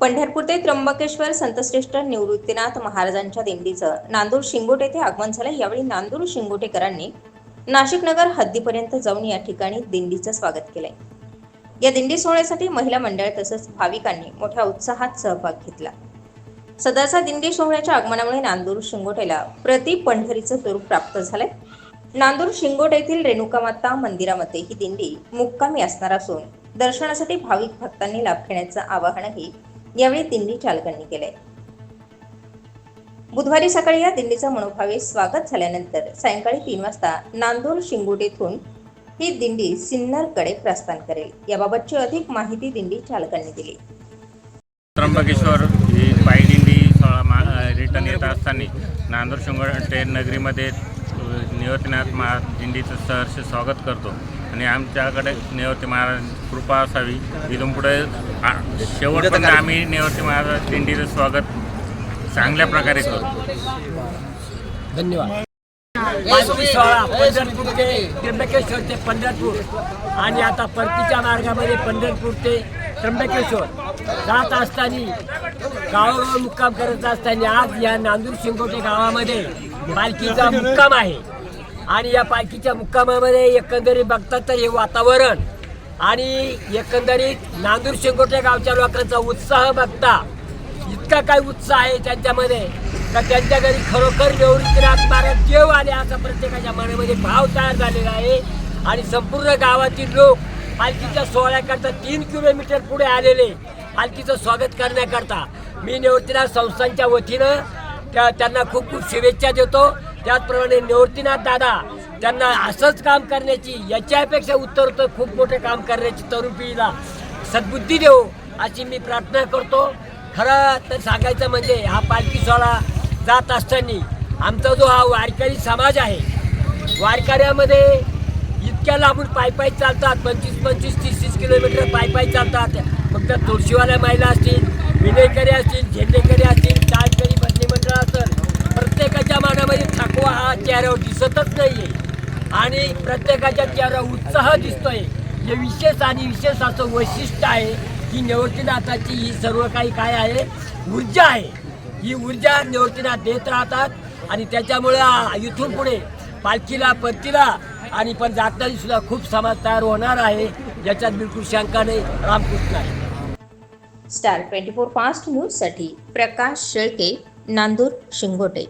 पंढरपूर ते त्र्यंबकेश्वर संतश्रेष्ठ निवृत्तीनाथ महाराजांच्या दिंडीचं. नांदूर शिंगोटे येथे आगमन झालं. यावेळी नांदूर शिंगोटेकरांनी नाशिक नगर हद्दीपर्यंत जाऊन या ठिकाणी दिंडीचं स्वागत केलंय. या दिंडी सोहळ्यासाठी महिला मंडळ तसंच भाविकांनी मोठ्या उत्साहात सहभाग घेतला. सदरचा दिंडी सोहळ्याच्या आगमनामुळे नांदूर शिंगोटेला प्रति पंढरीचं स्वरूप प्राप्त झालंय. नांदूर शिंगोट येथील रेणुकामाता मंदिरामध्ये ही दिंडी मुक्कामी असणार असून दर्शनासाठी भाविक भक्तांनी लाभ घेण्याचं आवाहनही यावेळी दिंडी चालकांनी केले बुधवारी सकाळी या दिल्लीचा मनोभावे स्वागत झाल्यानंतर सायंकाळी तीन वाजता नांदूर शिंगोट येथून ही दिंडी सिन्नरकडे प्रस्थान करेल. याबाबतची अधिक माहिती दिंडी चालकांनी दिली. त्र्यंबकेश्वर ही पायी दिंडी सोळा रिटर्न येत असताना नांदूर शिंगोड नगरीमध्ये अ, निवृत्तीनाथ महाराज दिंडीचं सहर्ष स्वागत करतो. आणि आमच्याकडे निवृत्ती महाराज कृपा असावी. इथून पुढे शेवटपर्यंत आम्ही निवृत्ती महाराज दिंडीचं स्वागत चांगल्या प्रकारे करू. धन्यवाद. त्र्यंबकेश्वर ते पंढरपूर आणि आता परतीच्या मार्गामध्ये पंढरपूर ते त्र्यंबकेश्वर. जात असताना गावावर मुक्काम करत असताना आज या नांदूर शिंगोटे गावामध्ये पालखीचा मुक्काम आहे. आणि या पालखीच्या मुक्कामामध्ये एकंदरीत बघतात तर हे वातावरण. आणि एकंदरीत नांदूर शेंगोटे गावच्या लोकांचा उत्साह बघता इतका काय उत्साह आहे त्यांच्यामध्ये. का त्यांच्या घरी खरोखर निवृत्तीनाथ महाराज देव आले असा प्रत्येकाच्या मनामध्ये भाव तयार झालेला आहे. आणि संपूर्ण गावातील लोक पालखीच्या सोहळ्याकरता तीन किलोमीटर पुढे आलेले पालखीचं स्वागत करण्याकरता. मी निवृत्तीनाथ संस्थांच्या वतीनं त्या त्यांना खूप खूप शुभेच्छा देतो. त्याचप्रमाणे निवृत्तीनाथ दादा त्यांना असंच काम करण्याची याच्यापेक्षा उत्तर खूप मोठे काम करण्याची तरुण पिढीला सद्बुद्धी देऊ अशी मी प्रार्थना करतो. खरं तर सांगायचं म्हणजे हा पालखी सोहळा जात असताना आमचा जो हा वारकरी समाज आहे वारकऱ्यामध्ये इतक्या लांबून पायपाय चालतात पंचवीस पंचवीस तीस तीस किलोमीटर पायपाई चालतात. फक्त तुळशीवाल्या महिला असतील विनयकरी असतील झेंडेकरी असतील चाळकरी भजनी मंडळ असेल प्रत्येकाच्या मनामध्ये थकवा हा चेहऱ्यावर दिसतच नाही आहे आणि प्रत्येकाच्या चेहऱ्यावर उत्साह दिसतोय. हे विशेष आणि विशेष असं वैशिष्ट्य आहे की निवृत्तीनाथाची ही सर्व काही काय आहे? ऊर्जा आहे. ही ऊर्जा निवृत्तीनाथ देत राहतात आणि त्याच्यामुळं इथून पुढे पालखीला परतीला आणि पण जाताना सुद्धा खूप समाज तयार होणार आहे. याच्यात बिलकुल शंका नाही. रामकृष्ण आहे. स्टार ट्वेंटी फोर फास्ट न्यूजसाठी प्रकाश शेळके नांदूर शिंगोटे.